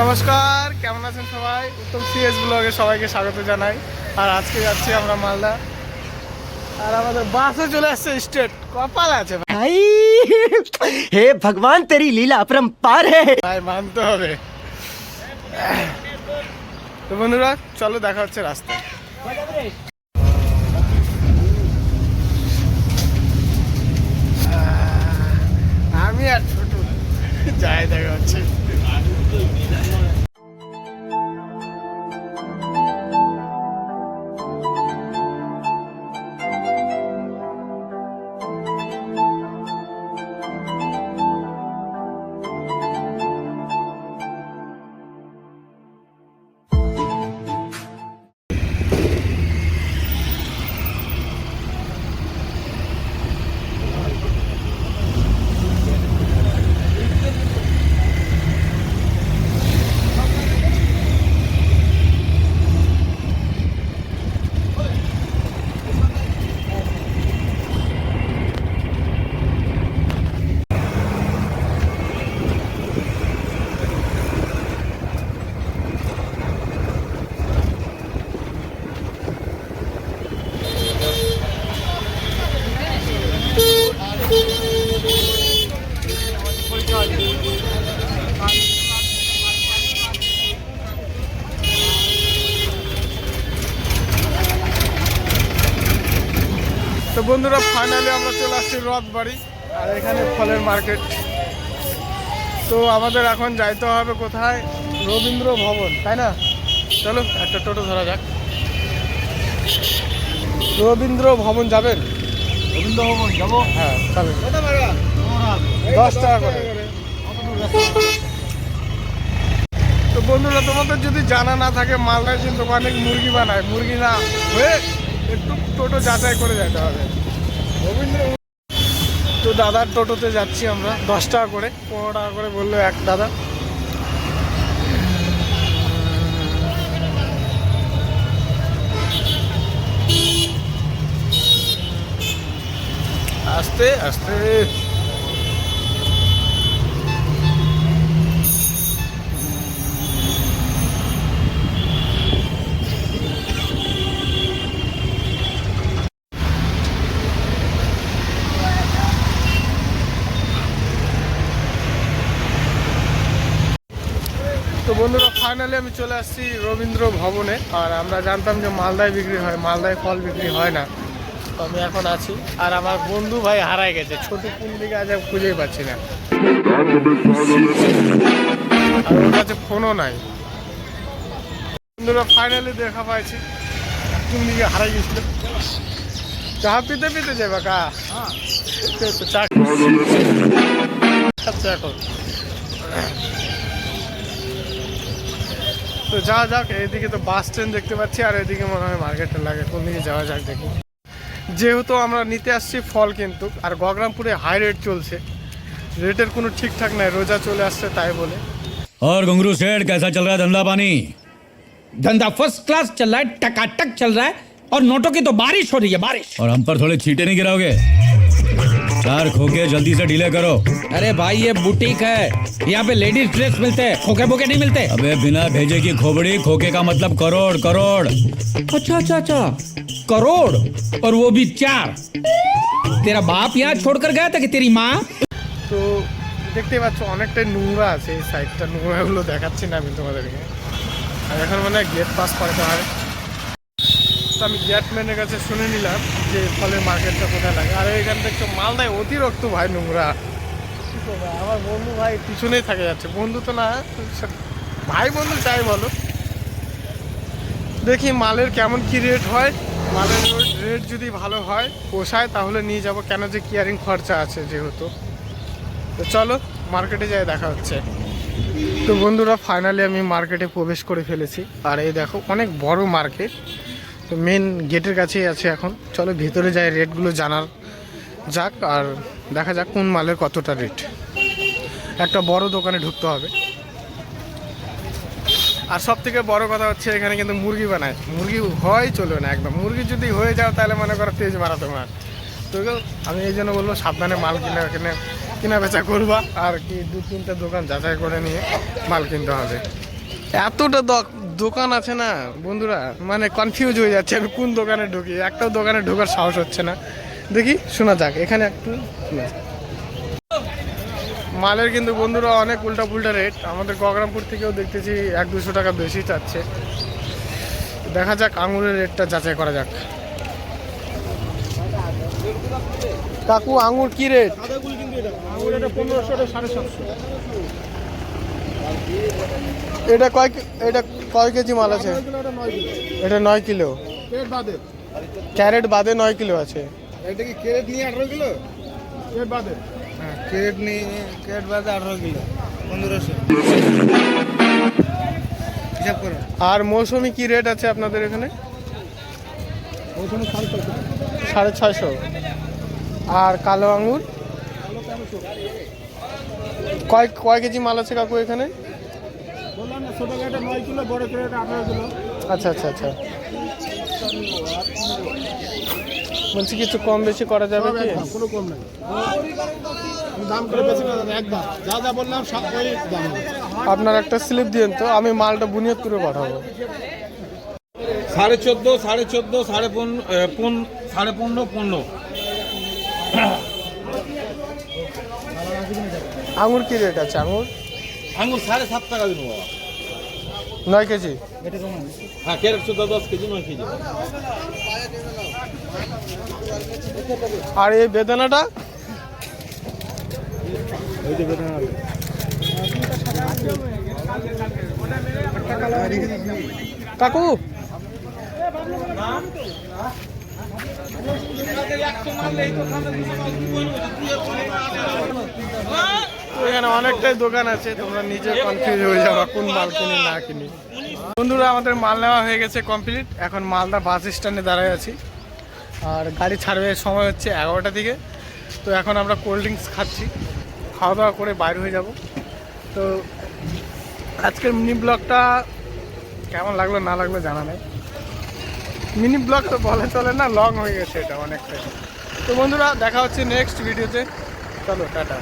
নমস্কার কেমন আছেন সবাই? উত্তম সিএস ব্লগে সবাইকে স্বাগত জানাই। আর আজকে যাচ্ছি আমরা মালদা। আর আমাদের বাসে চলে আসছে স্টেট। কপাল আছে ভাই। হে ভগবান তেরি লীলা পার হে। ভাই মানতে হবে। তো বন্ধুরা চলো দেখা হচ্ছে রাস্তা আমি আর ছোট। যাই দেখা হচ্ছে। বন্ধুরা ফাইনালি আমরা চলে আসছি রথ বাড়ি আর এখানে ফলের মার্কেট তো আমাদের এখন যাইতে হবে কোথায়? রবীন্দ্র ভবন তাই না? চলো একটা টোটো ধরা যাক। রবীন্দ্র ভবন যাবেন? রবীন্দ্র ভবন যাব? হ্যাঁ চলেন। দশ টাকা করে। তো বন্ধুরা তোমাদের যদি জানা না থাকে মালদায় কিন্তু অনেক মুরগি বানায়। মুরগি না হয়ে একটু টোটো যাচাই করে যেতে হবে। তো দাদার টোটোতে যাচ্ছি আমরা, দশ টাকা করে, পনেরো টাকা করে বলল এক দাদা। আস্তে আস্তে। বন্ধুরা ফাইনালি আমি চলে আসছি রবীন্দ্র ভবনে। আর আমরা জানতাম যে মালদায় বিক্রি হয়, মালদায় ফল বিক্রি হয় না। তো আমি এখন আছি। আর আমার বন্ধু ভাই হারায় গেছে। ছোট কোন দিকে আজ খুঁজেই পাচ্ছি না। আর ওর কাছে ফোনও নাই। বন্ধুরা ফাইনালি দেখা পাইছি। কোন দিকে হারাই গেছিল? চা পিতে পিতে যাবে কা? চা আচ্ছা এখন। তো যাওয়া যাক এইদিকে তো বাস স্ট্যান্ড দেখতে পাচ্ছি আর এদিকে মনে হয় মার্কেটে লাগে কোন দিকে যাওয়া যাক দেখি যেহেতু আমরা নিতে আসছি ফল কিন্তু আর গগরামপুরে হাই রেট চলছে রেটের কোনো ঠিকঠাক নাই রোজা চলে আসছে তাই বলে और घुंगरू सेठ कैसा चल रहा है धंधा पानी धंधा फर्स्ट क्लास चल रहा है टकाटक चल रहा है और नोटों की तो बारिश हो रही है बारिश और हम पर थोड़े छींटे नहीं गिराओगे चार खोके जल्दी से डीले करो अरे भाई ये बुटीक है यहाँ पे लेडीज ड्रेस मिलते हैं खोके बोके नहीं मिलते अबे बिना भेजे की खोबड़ी खोके का मतलब करोड़ करोड़ अच्छा अच्छा अच्छा करोड़ और वो भी चार तेरा बाप यहाँ छोड़कर गया था कि तेरी माँ তো দেখতে পাচ্ছ অনেকটাই নোংরা আছে এই সাইডটা নোংরাগুলো দেখাচ্ছি না আমি তোমাদেরকে আর এখন মানে গেট পাস করতে হয় তো আমি গেটম্যানের কাছে শুনে নিলাম যে ফলের মার্কেটটা কোথায় লাগে। আর এখানে দেখছ মালদায় অতিরিক্ত ভাই নোংরা। আমার বন্ধু ভাই পিছনেই থাকে যাচ্ছে। বন্ধু তো না ভাই বন্ধু চাই বলো। দেখি মালের কেমন কি রেট হয়। মালের রেট যদি ভালো হয় পোষায়, তাহলে নিয়ে যাব। কেন যে কেয়ারিং খরচা আছে যেহেতু। তো চলো মার্কেটে যাই, দেখা হচ্ছে। তো বন্ধুরা ফাইনালি আমি মার্কেটে প্রবেশ করে ফেলেছি। আর এই দেখো, অনেক বড় মার্কেট তো মেন গেটের কাছেই আছে এখন। চলো, ভিতরে যাই রেটগুলো জানার। যাক, আর দেখা যাক কোন মালের কতটা রেট একটা বড় দোকানে ঢুকতে হবে। আর সব থেকে বড় কথা হচ্ছে, এখানে কিন্তু মুরগি বানায়। মুরগি হয় চলবে না একদম। মুরগি যদি হয়ে যাও, তাহলে মনে করো তেজ মারা তোমার তো আমি এই জন্য বলব, সাবধানে মাল কিনে কিনে, কেনা বেচা করবা। আর কি দু তিনটে দোকান যাচাই করে নিয়ে মাল কিনতে হবে। এতটা দোকান আছে না, বন্ধুরা মানে কনফিউজ হয়ে যাচ্ছে আমি কোন দোকানে ঢুকি। একটাও দোকানে ঢোকার সাহস হচ্ছে না। দেখি, শোনা যাক, এখানে একটু শোনা যাক। মালের কিন্তু বন্ধুরা অনেক উল্টা পুল্টা রেট আমাদের গগরামপুর থেকেও দেখতেছি এক দুশো টাকা বেশি চাচ্ছে। দেখা যাক আঙুরের রেটটা যাচাই করা যাক। কাকু আঙুর কি রেট পনেরোশো সাড়ে সাতশো। এটা কয় এটা কয় কেজি মাল আছে? এটা নয় কিলো। ক্যারেট বাদে। নয় কিলো আছে। এটা কি ক্যারেট নিয়ে আঠারো কিলো? ক্যারেট বাদে। হ্যাঁ ক্যারেট নিয়ে ক্যারেট বাদে আঠারো কিলো পনেরোশো। আর মৌসুমি কি রেট আছে আপনাদের এখানে? সাড়ে ছশো ছয়শো। আর কালো আঙুর কয় কয় কেজি মাল আছে কাকু এখানে? ছোটো ক্যারেটে নয় কিলো বড় ক্যারেটে আঠারো কিলো। আচ্ছা আচ্ছা আচ্ছা। বলছি কিছু কম বেশি করা যাবে কি? কোনো কম নাই। দাম করে বেশি না দাদা, একদম। যা যা বললাম সব ওই দাম। আপনার একটা স্লিপ দিন তো আমি মালটা বুনিয়াদ করে পাঠাবো। সাড়ে চোদ্দ সাড়ে চোদ্দ সাড়ে পনেরো পন সাড়ে পনেরো পনেরো। আঙুর কি রেট আছে আঙুর? আঙুর সাড়ে সাত টাকা দিন বাবা। নয় কেজি? হ্যাঁ ক্যারেট চোদ্দ দশ কেজি নয় কেজি। আর এই বেদানাটা? কাকু? এখানে অনেকটাই দোকান আছে, তোমরা নিজে কনফিউজ হয়ে যাবা কোন মাল কিনি, না কিনি। বন্ধুরা, আমাদের মাল নেওয়া হয়ে গেছে কমপ্লিট এখন মালদা বাস স্ট্যান্ডে দাঁড়ায় আছি। আর গাড়ি ছাড়বে সময় হচ্ছে এগারোটা দিকে। তো এখন আমরা কোল্ড ড্রিঙ্কস খাচ্ছি। খাওয়া দাওয়া করে বাইর হয়ে যাব। তো আজকের মিনি ব্লগটা কেমন লাগল, না লাগল জানা নেই। মিনি ব্লগ তো বলে চলে না লং হয়ে গেছে এটা অনেকটাই। তো বন্ধুরা, দেখা হচ্ছে নেক্সট ভিডিওতে চলো, টাটা।